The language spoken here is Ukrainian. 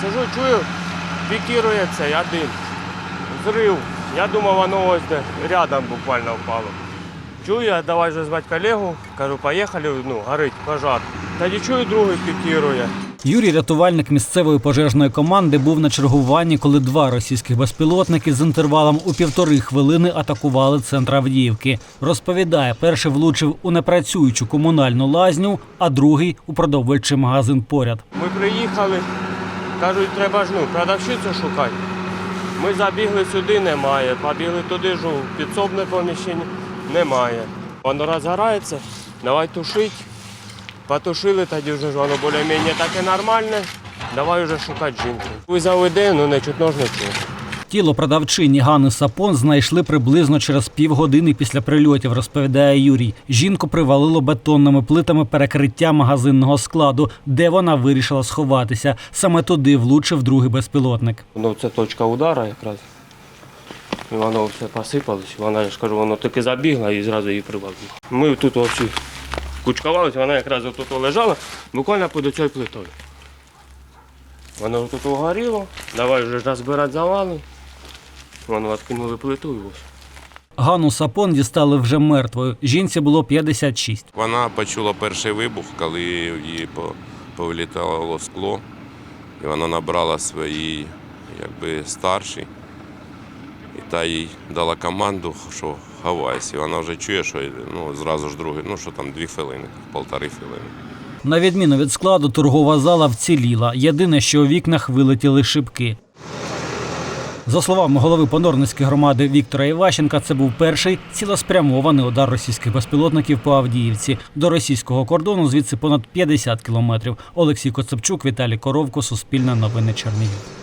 Сижу, чую, пікірує цей один. Зрив. Я думав, воно ось де рядом буквально впало. Чую, я давай вже звати колегу, кажу, поїхали, ну, горить пожар. Тоді чую, другий пікірує. Юрій, рятувальник місцевої пожежної команди, був на чергуванні, коли два російських безпілотники з інтервалом у півтори хвилини атакували центр Авдіївки. Розповідає, перший влучив у непрацюючу комунальну лазню, а другий у продовольчий магазин поряд. Ми приїхали, кажуть, треба ж ну, продавщицю шукати. Ми забігли сюди, немає. Побігли туди ж у підсобне поміщення, немає. Воно розгорається, давай тушить. Потушили, тоді вже ж воно більш-менш таке нормальне. Давай вже шукати жінку. Ви заведе, ну не чутно ж не чутно. Тіло продавчині Гани Сапон знайшли приблизно через півгодини після прильотів, розповідає Юрій. Жінку привалило бетонними плитами перекриття магазинного складу, де вона вирішила сховатися. Саме туди влучив другий безпілотник. Ну, це точка удару якраз. І воно все посипалось. Вона, я ж кажу, воно таки забігла і зразу її привалило. Ми тут всі кучкувалися, вона якраз тут лежала, буквально під цією плитою. Воно тут угоріло, давай вже розбирати завали. Воно відкинули плиту і ось. Гану Сапон дістали вже мертвою. Жінці було 56. Вона почула перший вибух, коли її повилітало скло, і вона набрала свої якби, старші. І та їй дала команду, що ховайся. І вона вже чує, що ну, зразу ж другий, ну що там дві хвилини, полтори хвилини. На відміну від складу, торгова зала вціліла. Єдине, що у вікнах вилетіли шибки. За словами голови Понорницької громади Віктора Іващенка, це був перший цілеспрямований удар російських безпілотників по Авдіївці. До російського кордону звідси понад 50 кілометрів. Олексій Коцепчук, Віталій Коровко, Суспільне новини Чернігів.